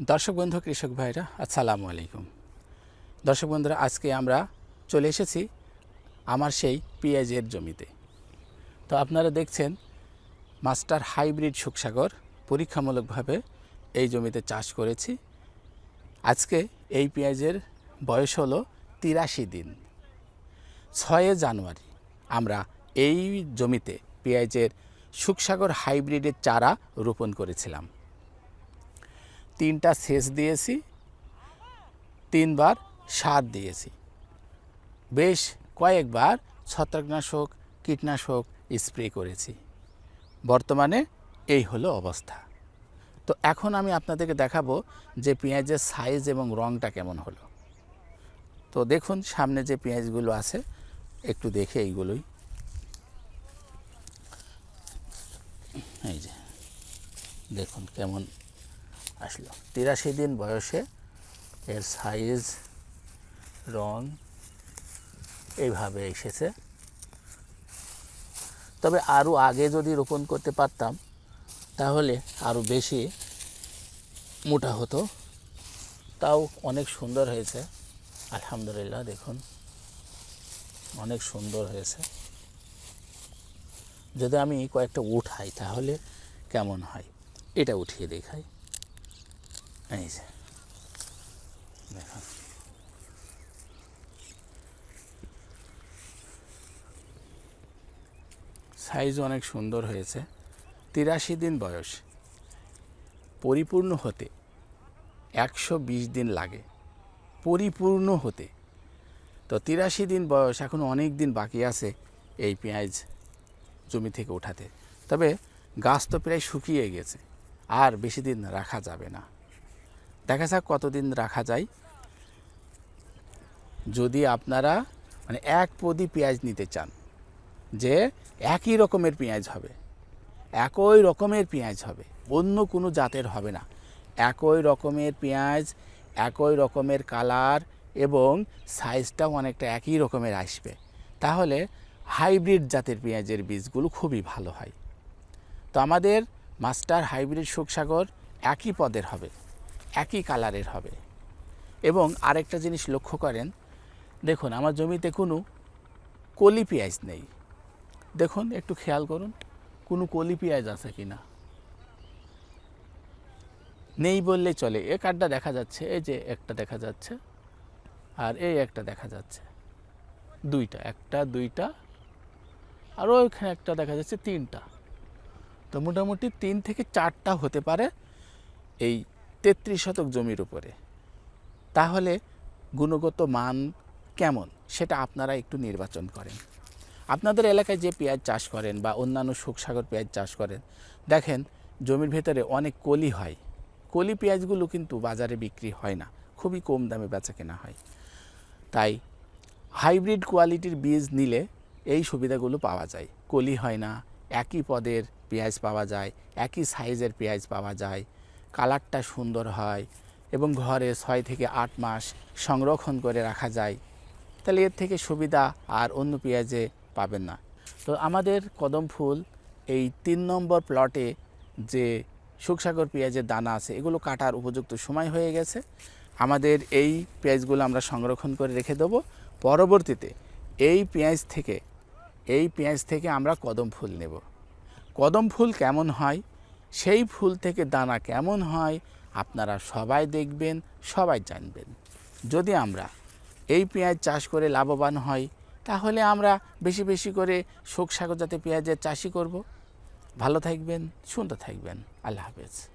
দর্শক বন্ধু, কৃষক ভাইরা, আসসালামু আলাইকুম। দর্শক বন্ধুরা, আজকে আমরা চলে এসেছি আমার সেই পেঁয়াজের জমিতে। তো আপনারা দেখছেন, মাস্টার হাইব্রিড সুখসাগর পরীক্ষামূলকভাবে এই জমিতে চাষ করেছি। আজকে এই পেঁয়াজের বয়স হলো তিরাশি দিন। ছয়ে জানুয়ারি আমরা এই জমিতে পেঁয়াজের সুখসাগর হাইব্রিডের চারা রোপণ করেছিলাম। তিনটা সেচ দিয়েছি, তিনবার সার দিয়েছি। বেশ কয়েকবার ছত্রাকনাশক, কীটনাশক স্প্রে করেছি। বর্তমানে এই হলো অবস্থা। তো এখন আমি আপনাদেরকে দেখাবো যে পেঁয়াজের সাইজ এবং রঙটা কেমন হলো। তো দেখুন, সামনে যে পেঁয়াজগুলো আছে, একটু দেখে এইগুলোই। এই যে, দেখুন কেমন আসলো। তিরাশি দিন বয়সে এর সাইজ রং এইভাবে এসেছে। তবে আরও আগে যদি রোপণ করতে পারতাম, তাহলে আরও বেশি মোটা হতো। তাও অনেক সুন্দর হয়েছে। আলহামদুলিল্লাহ, দেখুন। অনেক সুন্দর হয়েছে। যদি আমি কয়েকটা উঠাই, তাহলে কেমন হয়? এটা উঠিয়ে দেখাই। এই যে। দেখুন সাইজ অনেক সুন্দর হয়েছে। তিরাশি দিন বয়স। পরিপূর্ণ হতে একশো বিশ দিন লাগে। পরিপূর্ণ হতে। তো তিরাশি দিন বয়স, এখন অনেক দিন বাকি আছে এই পেঁয়াজ জমি থেকে ওঠাতে। তবে গাছ তো প্রায় শুকিয়ে গেছে। আর বেশি দিন রাখা যাবে না। দেখা যাক কতদিন রাখা যায়। যদি আপনারা মানে এক পদি পেঁয়াজ নিতে চান, যে একই রকমের পেঁয়াজ হবে, একই রকমের পেঁয়াজ হবে, অন্য কোনো জাতের হবে না। একই রকমের পেঁয়াজ, একই রকমের কালার এবং সাইজটাও অনেকটা একই রকমের আসবে। তাহলে হাইব্রিড জাতের পেঁয়াজের বীজগুলো খুবই ভালো হয়। তো আমাদের মাস্টার হাইব্রিড সুখসাগর একই পদের হবে। একই কালারের হবে। এবং আরেকটা জিনিস লক্ষ্য করেন, দেখুন আমার জমিতে কোনো কলি পেঁয়াজ নেই। দেখুন, একটু খেয়াল করুন, কোনো কলি পেঁয়াজ আছে কি না। নেই বললে চলে। এ কার্ডটা দেখা যাচ্ছে, এই যে একটা দেখা যাচ্ছে, আর এই একটা দেখা যাচ্ছে। দুইটা, একটা, দুইটা, আর ওইখানে একটা দেখা যাচ্ছে তিনটা। তো মোটামুটি তিন থেকে চারটা হতে পারে এই তেত্রিশ শতক জমির উপরে। তাহলে গুণগত মান কেমন? সেটা আপনারা একটু নির্বাচন করেন। আপনাদের এলাকায় যে পেঁয়াজ চাষ করেন বা অন্যান্য সুখসাগর পেঁয়াজ চাষ করেন, দেখেন জমির ভেতরে অনেক কলি হয়। কলি পেঁয়াজগুলো কিন্তু বাজারে বিক্রি হয় না, খুবই কম দামে বেচা কেনা হয়। তাই হাইব্রিড কোয়ালিটির বীজ নিলে এই সুবিধাগুলো পাওয়া যায়। কলি হয় না, একই পদের পেঁয়াজ পাওয়া যায়, একই সাইজের পেঁয়াজ পাওয়া যায় কালারটা সুন্দর হয় এবং ঘরে ছয় থেকে আট মাস সংরক্ষণ করে রাখা যায়। তাহলে এর থেকে সুবিধা আর অন্য পেঁয়াজে পাবেন না। তো আমাদের কদম ফুল এই তিন নম্বর প্লটে যে সুখসাগর পেঁয়াজের দানা আছে, এগুলো কাটার উপযুক্ত সময় হয়ে গেছে। আমাদের এই পেঁয়াজগুলো আমরা সংরক্ষণ করে রেখে দেবো। পরবর্তীতে এই পেঁয়াজ থেকে, এই পেঁয়াজ থেকে আমরা কদম ফুল নেব। কদম ফুল কেমন হয়? সেই ফুল থেকে দানা কেমন হয় আপনারা সবাই দেখবেন, সবাই জানবেন। যদি আমরা এই পেঁয়াজ চাষ করে লাভবান হই, তাহলে আমরা বেশি বেশি করে শোক সাগর যাতে পেঁয়াজের চাষই করব। ভালো থাকবেন, সুন্দর থাকবেন। আল্লাহ হাফেজ।